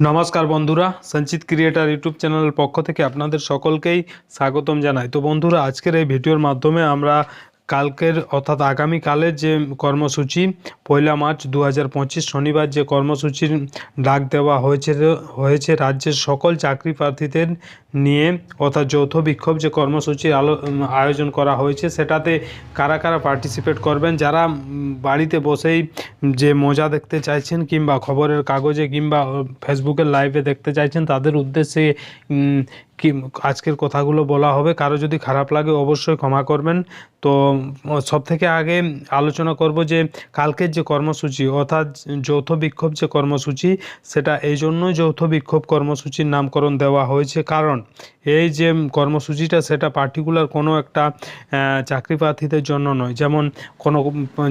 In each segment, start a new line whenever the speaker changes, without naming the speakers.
নমস্কার বন্ধুরা, সঞ্চিত ক্রিয়েটার ইউটিউব চ্যানেলের পক্ষ থেকে আপনাদের সকলকেই স্বাগতম জানাই। তো বন্ধুরা, আজকের এই ভিডিওর মাধ্যমে আমরা কালকের অর্থাৎ আগামীকালের যে কর্মসূচি, পয়লা মার্চ দু হাজার পঁচিশ শনিবার যে কর্মসূচির ডাক দেওয়া হয়েছে হয়েছে রাজ্যের সকল চাকরি প্রার্থীদের নিয়ে অর্থাৎ যৌথ বিক্ষোভ যে কর্মসূচির আলো, আয়োজন করা হয়েছে, সেটাতে কারা কারা পার্টিসিপেট করবেন, যারা বাড়িতে বসেই যে মজা দেখতে চাইছেন কিংবা খবরের কাগজে কিংবা ফেসবুকের লাইভে দেখতে চাইছেন, তাদের উদ্দেশ্যে কি, আজকের কথাগুলো বলা হবে। কারও যদি খারাপ লাগে অবশ্যই ক্ষমা করবেন। তো সব থেকে আগে আলোচনা করব যে কালকের যে কর্মসূচি, অর্থাৎ যৌথ বিক্ষোভ যে কর্মসূচি, সেটা এই জন্যই যৌথ বিক্ষোভ কর্মসূচির নামকরণ দেওয়া হয়েছে। কারণ এই যে কর্মসূচিটা, সেটা পার্টিকুলার কোনো একটা চাকরি প্রার্থীদের জন্য নয়। যেমন কোনো,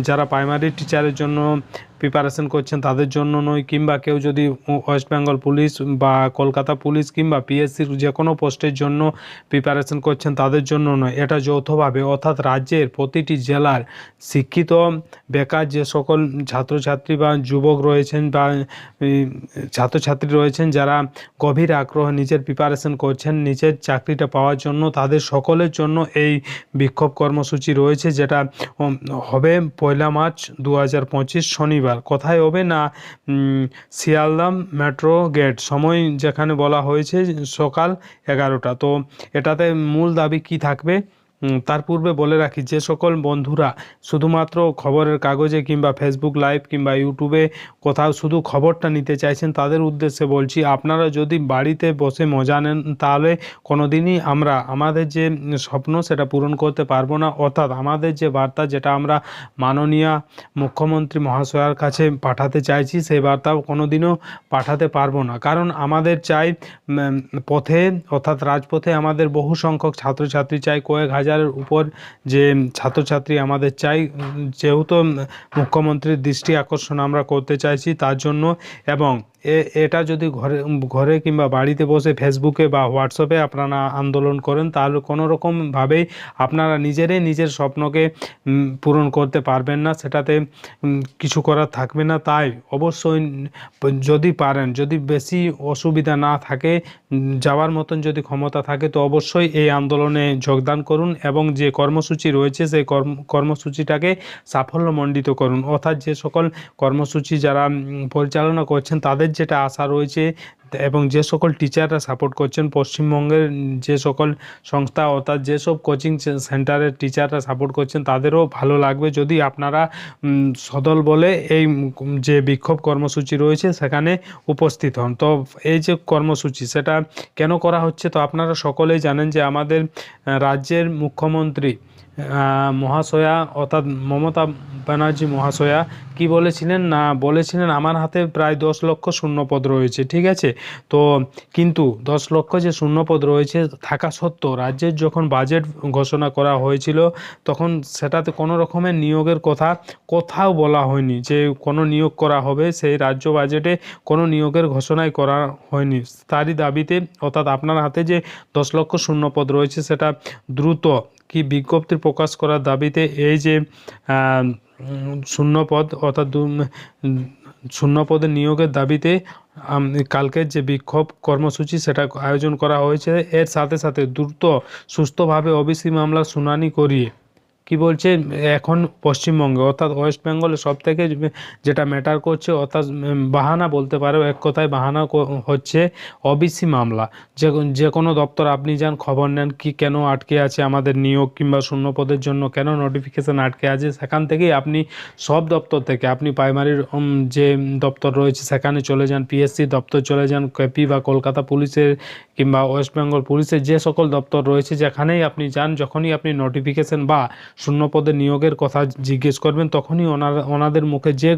যারা প্রাইমারি টিচারের জন্য প্রিপারেশন করছেন তাদের জন্য নয়, কিংবা কেউ যদি ওয়েস্ট বেঙ্গল পুলিশ বা কলকাতা পুলিশ কিংবা পিএসসির যে কোনো পোস্টের জন্য প্রিপারেশন করছেন তাদের জন্য নয়, এটা যৌথভাবে। অর্থাৎ রাজ্যের প্রতিটি জেলার শিক্ষিত, বেকার যে সকল ছাত্রছাত্রী বা যুবক রয়েছেন বা ছাত্রছাত্রী রয়েছেন যারা গভীর আগ্রহ নিজের প্রিপারেশন করছেন, নিজের চাকরিটা পাওয়ার জন্য তাদের সকলের জন্য এই বিক্ষোভ কর্মসূচি রয়েছে, যেটা হবে পয়লা মার্চ দু হাজার পঁচিশ শনিবার। কোথায় হবে না শিয়ালদাম মেট্রো গেট, সময় যেখানে বলা হয়েছে সকাল এগারোটা। তো এটাতে মূল দাবি কি থাকবে? তার পূর্বে বলে রাখি, যে সকল বন্ধুরা শুধুমাত্র খবরের কাগজে কিংবা ফেসবুক লাইভ কিংবা ইউটিউবে কোথাও শুধু খবরটা নিতে চাইছেন, তাদের উদ্দেশ্যে বলছি, আপনারা যদি বাড়িতে বসে মজা নেন, তাহলে কোনোদিনই আমরা, আমাদের যে স্বপ্ন সেটা পূরণ করতে পারব না। অর্থাৎ আমাদের যে বার্তা যেটা আমরা মাননীয় মুখ্যমন্ত্রী মহাশয়ার কাছে পাঠাতে চাইছি, সেই বার্তাও কোনোদিনও পাঠাতে পারব না। কারণ আমাদের চাই পথে, অর্থাৎ রাজপথে আমাদের বহু সংখ্যক ছাত্রছাত্রী চাই, কয়েক হাজারের উপর যে ছাত্রছাত্রী আমাদের চাই, যেহেতু মুখ্যমন্ত্রীর দৃষ্টি আকর্ষণ আমরা করতে চাইছি তার জন্য এবং এটা যদি ঘরে ঘরে কিংবা বাড়িতে বসে ফেসবুকে বা হোয়াটসঅ্যাপে আপনারা আন্দোলন করেন, তাহলে কোনো রকমভাবেই আপনারা নিজেরাই নিজের স্বপ্নকে পূরণ করতে পারবেন না। সেটাতে কিছু করার থাকবে না। তাই অবশ্যই, যদি পারেন, যদি বেশি অসুবিধা না থাকে, যাওয়ার মতন যদি ক্ষমতা থাকে, তো অবশ্যই এই আন্দোলনে যোগদান করুন এবং যে কর্মসূচি রয়েছে, সেই কর্ম, কর্মসূচিটাকে সাফল্যমণ্ডিত করুন। অর্থাৎ যে সকল কর্মসূচি যারা পরিচালনা করছেন, তাদের যেটা আশা রয়েছে, এবং যে সকল টিচাররা সাপোর্ট করছেন, পশ্চিমবঙ্গের যে সকল সংস্থা অর্থাৎ যেসব কোচিং সেন্টারের টিচাররা সাপোর্ট করছেন, তাদেরও ভালো লাগবে। যদি আপনারা সদল বলে এই যে বিক্ষোভ কর্মসূচি রয়েছে, সেখানে উপস্থিত হন। তো এই যে কর্মসূচি, সেটা কেন করা হচ্ছে? তো আপনারা সকলেই জানেন যে আমাদের রাজ্যের মুখ্যমন্ত্রী মহাশয়া অর্থাৎ মমতা ব্যানার্জি মহাশয়া কি বলেছিলেন? না, বলেছিলেন আমার হাতে প্রায় দশ লক্ষ শূন্যপদ রয়েছে, ঠিক আছে? তো কিন্তু দশ লক্ষ যে শূন্যপদ রয়েছে থাকা সত্ত্বেও রাজ্যের যখন বাজেট ঘোষণা করা হয়েছিল, তখন সেটাতে কোনো রকমের নিয়োগের কথা কোথাও বলা হয়নি যে কোনো নিয়োগ করা হবে, সেই রাজ্য বাজেটে কোনো নিয়োগের ঘোষণাই করা হয়নি। তারই দাবিতে, অর্থাৎ আপনার হাতে যে দশ লক্ষ শূন্যপদ রয়েছে, সেটা দ্রুত কি বিজ্ঞপ্তি প্রকাশ করার দাবিতে এই যে শূন্যপদ অর্থাৎ শূন্যপদে নিয়োগের দাবিতে কালকের যে বিক্ষোভ কর্মসূচি সেটা আয়োজন করা হয়েছে। এর সাথে সাথে দ্রুত সুস্থভাবে ওবিসি মামলার শুনানি করিয়ে কি বলছে? এখন পশ্চিমবঙ্গে, অর্থাৎ ওয়েস্ট বেঙ্গলে সব থেকে যেটা ম্যাটার করছে, অর্থাৎ বাহানা বলতে পারো, এক কথায় বাহানা হচ্ছে ওবিসি মামলা। যে যে কোনো দপ্তর, আপনি যান, খবর নেন কি কেন আটকে আছে আমাদের নিয়োগ কিংবা শূন্য পদের জন্য কেন নোটিফিকেশান আটকে আছে, সেখান থেকেই আপনি সব দপ্তর থেকে, আপনি প্রাইমারির যে দপ্তর রয়েছে, সেখানে চলে যান পিএসসি দপ্তর চলে যান কেপি বা কলকাতা পুলিশের কিংবা ওয়েস্ট বেঙ্গল পুলিশের যে সকল দপ্তর রয়েছে, যেখানেই আপনি যান, যখনই আপনি নোটিফিকেশন বা শূন্য পদে নিয়োগের কথা জিজ্ঞেস করবেন, তখনই ওনারা, ওনাদের মুখে যে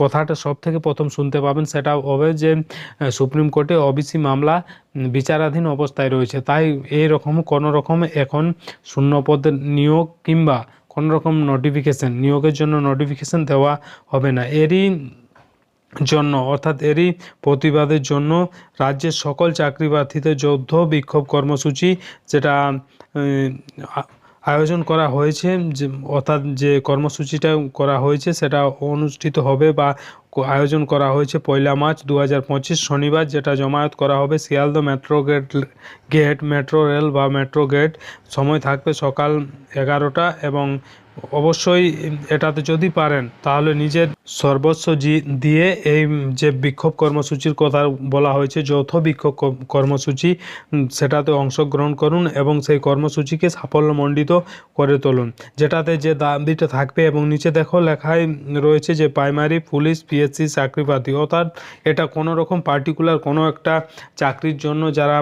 কথাটা সব থেকে প্রথম শুনতে পাবেন সেটা হবে যে সুপ্রিম কোর্টে ওবিসি মামলা বিচারাধীন অবস্থায় রয়েছে। তাই এই রকম কোনো রকম এখন শূন্য পদের নিয়োগ কিংবা কোনো রকম নোটিফিকেশন নিয়োগের জন্য নোটিফিকেশন দেওয়া হবে না। এরই জন্য, অর্থাৎ এরই প্রতিবাদের জন্য রাজ্যের সকল চাকরি প্রার্থীদের যৌথ বিক্ষোভ কর্মসূচি, যেটা আয়োজন করা হয়েছে যে অর্থাৎ যে কর্মসূচিটা করা হয়েছে সেটা অনুষ্ঠিত হবে বা আয়োজন করা হয়েছে পয়লা মার্চ দু হাজার পঁচিশ শনিবার, যেটা জমায়েত করা হবে Sealdah metro gate gate, metro rail বা মেট্রো গেট। সময় থাকবে সকাল এগারোটা এবং অবশ্যই এটাতে যদি পারেন, তাহলে নিজের সর্বস্ব জি- দিয়ে এই যে বিক্ষোভ কর্মসূচির কথা বলা হয়েছে, যৌথ বিক্ষোভ কর্মসূচি সেটাতে অংশগ্রহণ করুন এবং সেই কর্মসূচিকে সাফল্যমণ্ডিত করে তুলুন। যেটাতে যে দাবিটা থাকবে এবং নিচে দেখো লেখায় রয়েছে যে প্রাইমারি পুলিশ পিএসসি চাকরি প্রার্থী। অর্থাৎ এটা কোনো রকম পার্টিকুলার কোনো একটা চাকরির জন্য যারা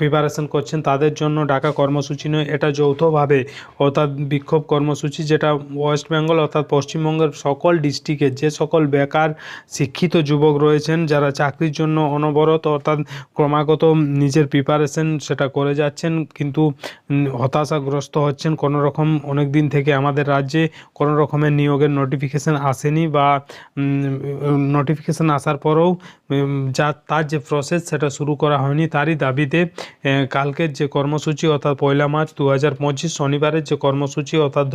প্রিপারেশন করছেন তাদের জন্য ডাকা কর্মসূচি নয়, এটা যৌথভাবে। অর্থাৎ বিক্ষোভ কর্মসূচি যেটা ওয়েস্ট বেঙ্গল অর্থাৎ পশ্চিমবঙ্গের সকল ডিস্ট্রিক্টে যে সকল বেকার, শিক্ষিত যুবক রয়েছেন যারা চাকরির জন্য অনবরত অর্থাৎ ক্রমাগত নিজের প্রিপারেশন সেটা করে যাচ্ছেন কিন্তু হতাশাগ্রস্ত হচ্ছেন। কোনো রকম অনেক দিন থেকে আমাদের রাজ্যে কোনো রকমের নিয়োগের নোটিফিকেশান আসেনি বা নোটিফিকেশান আসার পরেও যা, তার যে প্রসেস সেটা শুরু করা হয়নি, তারই দাবিতে কালকের যে কর্মসূচি অর্থাৎ পয়লা মার্চ দু হাজার পঁচিশ শনিবারের যে কর্মসূচি অর্থাৎ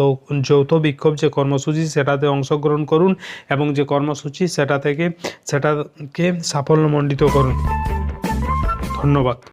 যৌথ বিক্ষোভ যে কর্মসূচি, সেটাতে অংশগ্রহণ করুন এবং যে কর্মসূচি সেটা থেকে, সেটাকে সাফল্যমণ্ডিত করুন। ধন্যবাদ।